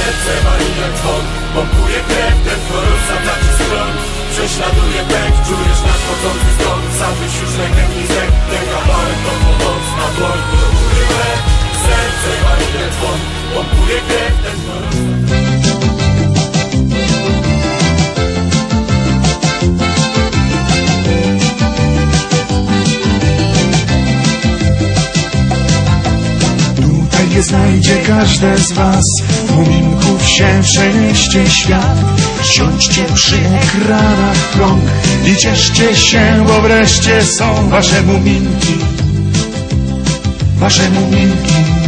Serce wali jak dzwon Pompuje krew, ten rozsadza ci stron Prześladuje pęk, czujesz nadchodzący stąd Zabyś już rękę blizek Ten kawałek to pomoc na dłoń. Do góry łeb Serce wali jak dzwon Pompuje krew, ten rozsadza Tutaj nie znajdzie każde z was Muminków się przenieście świat. Siądźcie przy ekranach krąg I cieszcie się, bo wreszcie są wasze muminki Wasze muminki